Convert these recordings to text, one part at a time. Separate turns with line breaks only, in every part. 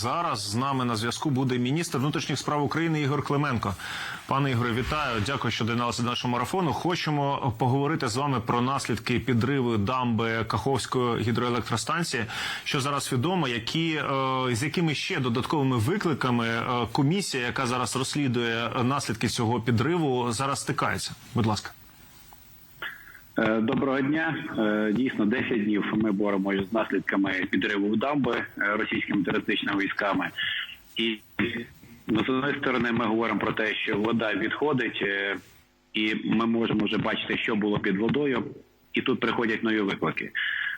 Зараз з нами на зв'язку буде міністр внутрішніх справ України Ігор Клименко. Пане Ігоре, вітаю. Дякую, що доєдналися до нашого марафону. Хочемо поговорити з вами про наслідки підриву дамби Каховської гідроелектростанції. Що зараз відомо, які е, з якими ще додатковими викликами е, комісія, яка зараз розслідує наслідки цього підриву, зараз стикається. Будь ласка.
Е, Доброго дня. Е, Дійсно, 10 днів ми боремося з наслідками підриву дамби е, російськими терористичними військами. І з однієї сторони ми говоримо про те, що вода відходить, і ми можемо вже бачити, що було під водою. І тут приходять нові виклики.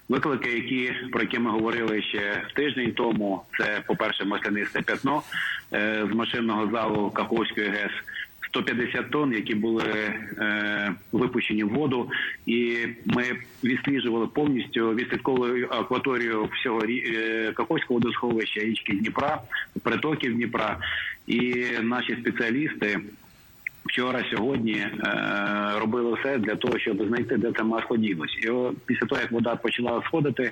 Виклики, які про які ми говорили ще тиждень тому, це, по-перше, маслянисте пятно з машинного залу Каховської ГЕС. 150 тонн, які були е, випущені в воду, і ми відсліджували повністю відслідковували акваторію всього е, Каховського водосховища, річки Дніпра, притоків Дніпра. І наші спеціалісти вчора, сьогодні е, робили все для того, щоб знайти, де це масло ділось. І о, після того, як вода почала сходити,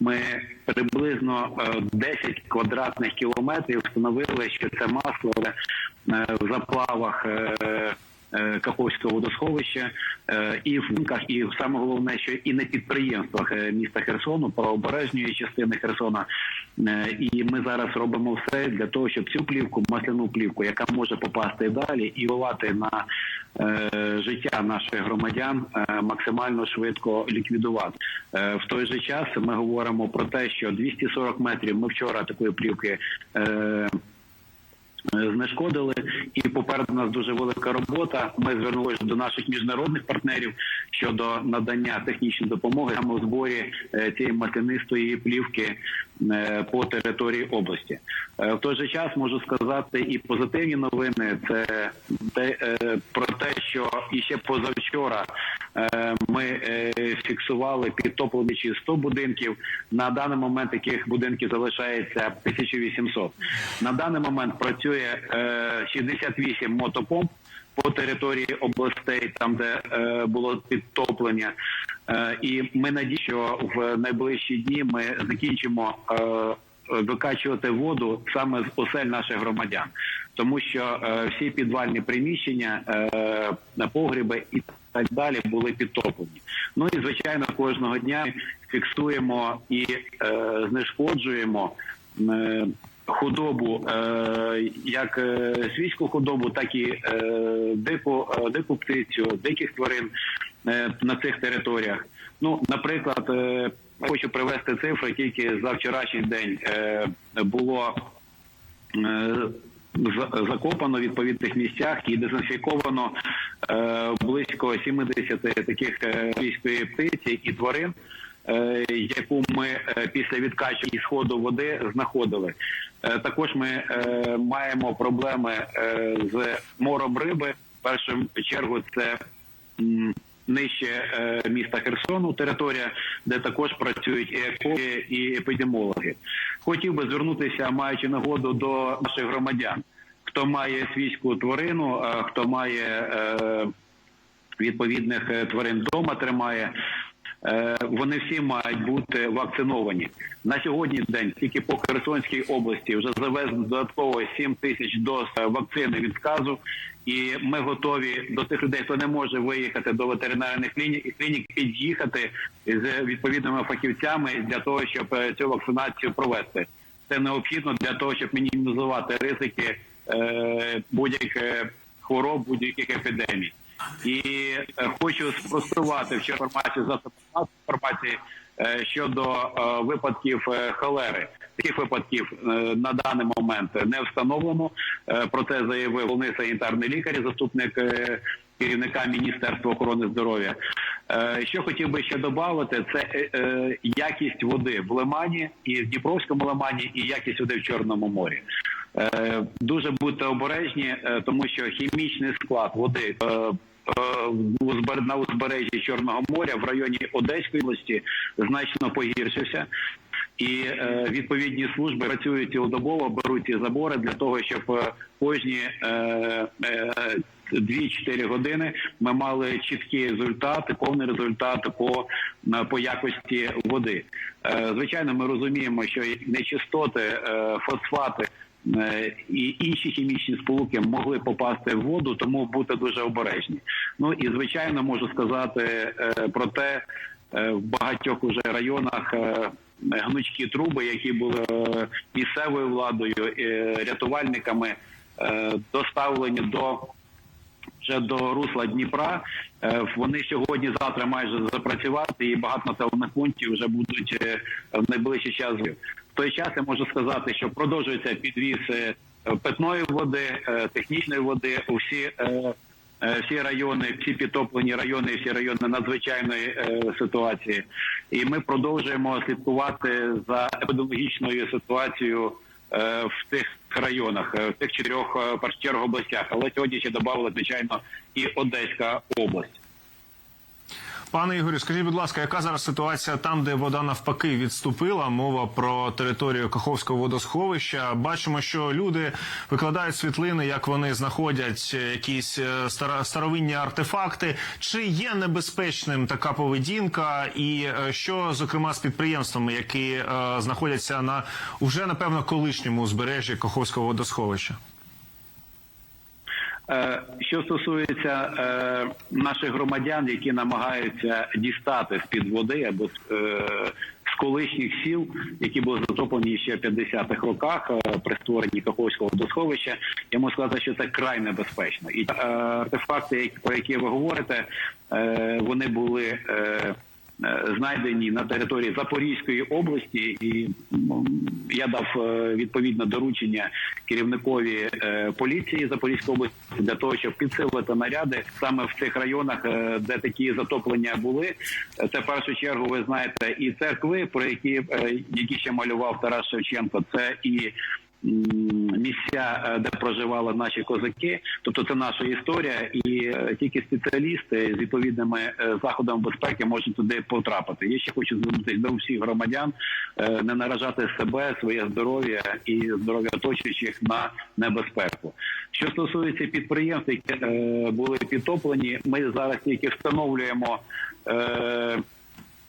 ми приблизно е, 10 квадратних кілометрів встановили, що це масло в заплавах. е, е, Каховського водосховища і в бунках, і саме головне, що і на підприємствах міста Херсону, правобережної частини Херсона. І ми зараз робимо все для того, щоб цю плівку, масляну плівку, яка може попасти далі і впливати на е, життя наших громадян, е, максимально швидко ліквідувати. Е, В той же час ми говоримо про те, що 240 метрів ми вчора такої плівки. І попереду нас дуже велика робота. Ми звернулися до наших міжнародних партнерів щодо надання технічної допомоги саме у зборі е, цієї матинистої плівки е, по території області. Е, В той же час можу сказати і позитивні новини. Це те про те, що іще позавчора ми е, фіксували підтоплені чи 100 будинків. На даний момент таких будинків залишається 1800. На даний момент працює е, 68 мотопомп по території областей, там де е, було підтоплення. Е, і ми надіємо, що в найближчі дні ми закінчимо. Е, Викачувати воду саме з осель наших громадян, тому що е, всі підвальні приміщення, е, на погреби і так далі були підтоплені. Ну і звичайно, кожного дня фіксуємо і е, знешкоджуємо. Худобу, як свійську худобу, так і дику, дику птицю, диких тварин на цих територіях. Ну, наприклад, хочу привести цифри, тільки за вчорашній день було закопано в відповідних місцях і дезінфіковано е, близько 70 таких е, свійської птиці і тварин. е, Яку ми е, після відкачки і сходу води знаходили, Е, також ми е, маємо проблеми е, з мором риби. В першу чергу це нижче е, міста Херсону, територія, де також працюють і екологи, і епідемологи. Хотів би звернутися, маючи нагоду до наших громадян, хто має свійську тварину, А хто має е, відповідних е, тварин вдома тримає. Е, Вони всі мають бути вакциновані на сьогодні. День тільки по Херсонській області вже завезено додатково 7 тисяч доз е, вакцини від сказу, і ми готові до тих людей, хто не може виїхати до ветеринарних клінік, клінік під'їхати з відповідними фахівцями для того, щоб е, цю вакцинацію провести. Це необхідно для того, щоб мінімізувати ризики будь-яких хвороб, будь-яких епідемій. І е, хочу спростувати вчора інформацію за інформації е, щодо е, випадків холери. Таких випадків на даний момент не встановлено. Про це заявив головний санітарний лікар, заступник керівника Міністерства охорони здоров'я. Що хотів би ще додати, це якість води в Лимані і в Дніпровському лимані, і якість води в Чорному морі. Е, Дуже будьте обережні, е, тому що хімічний склад води е, на узбережжі Чорного моря в районі Одеської області значно погіршився. І відповідні служби працюють цілодобово, беруть ці забори для того, щоб кожні е, е, 2-4 години ми мали чіткі результати, повний результат по, по якості води. Звичайно, ми розуміємо, що нечистоти, фосфати і інші хімічні сполуки могли попасти в воду, тому бути дуже обережні. Ну і звичайно, можу сказати е, про те, е, в багатьох уже районах. е, Гнучкі труби, які були е, місцевою владою, е, рятувальниками, е, доставлені до вже до русла Дніпра. Е, Вони сьогодні, завтра майже запрацювати, і багато населених пунктів вже будуть е, в найближчий час. Той час я можу сказати, що продовжується підвіз е, питної води, е, технічної води у всі. е, Всі райони, всі підтоплені райони, всі райони надзвичайної ситуації, і ми продовжуємо слідкувати за епідеміологічною ситуацією в тих районах, в тих чотирьох чергу областях. Але сьогодні ще додали, звичайно, і Одеська область.
Пане Ігорю, скажіть, будь ласка, яка зараз ситуація там, де вода навпаки відступила? Мова про територію Каховського водосховища. Бачимо, що люди викладають світлини, як вони знаходять якісь е, старовинні артефакти. Чи є небезпечним така поведінка, і е, що зокрема з підприємствами, які е, знаходяться на уже напевно колишньому узбережжі Каховського водосховища?
Е, Що стосується е, наших громадян, які намагаються дістати з під води або з, е, колишніх сіл, які були затоплені ще в 50-х роках при створенні Каховського водосховища, я можу сказати, що це край небезпечно. І артефакти, про які ви говорите, вони були. Е, Знайдені на території Запорізької області, і я дав е, відповідне доручення керівникові е, поліції Запорізької області для того, щоб підсилити наряди саме в цих районах, де такі затоплення були. Це в першу чергу, ви знаєте, і церкви, про які які ще малював Тарас Шевченко. Це і місця, е, де проживали наші козаки, тобто це наша історія, і е, тільки спеціалісти з відповідними е, заходами безпеки можуть туди потрапити. Я ще хочу звернутися до всіх громадян, не наражати себе, своє здоров'я і здоров'я оточуючих на небезпеку. Що стосується підприємств, які були підтоплені, ми зараз тільки встановлюємо.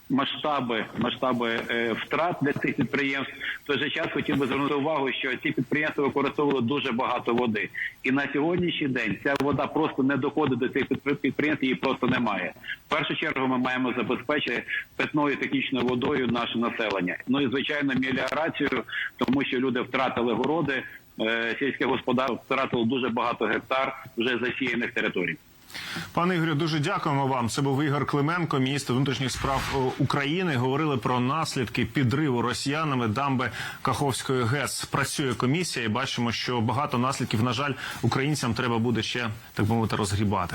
Масштаби масштаби е, втрат для цих підприємств. В той же час хотів би звернути увагу, що ці підприємства використовували дуже багато води, і на сьогоднішній день ця вода просто не доходить до цих підприємств, її просто немає. В першу чергу ми маємо забезпечити питною технічною водою наше населення. Ну і звичайно, меліорацію, тому що люди втратили городи. е, Сільське господарство втратило дуже багато гектар вже засіяних територій.
Пане Ігорю, дуже дякуємо вам. Це був Ігор Клименко, міністр внутрішніх справ е, України. Говорили про наслідки підриву росіянами дамби Каховської ГЕС. Працює комісія, і бачимо, що багато наслідків, на жаль, українцям треба буде ще так би мовити розгрібати.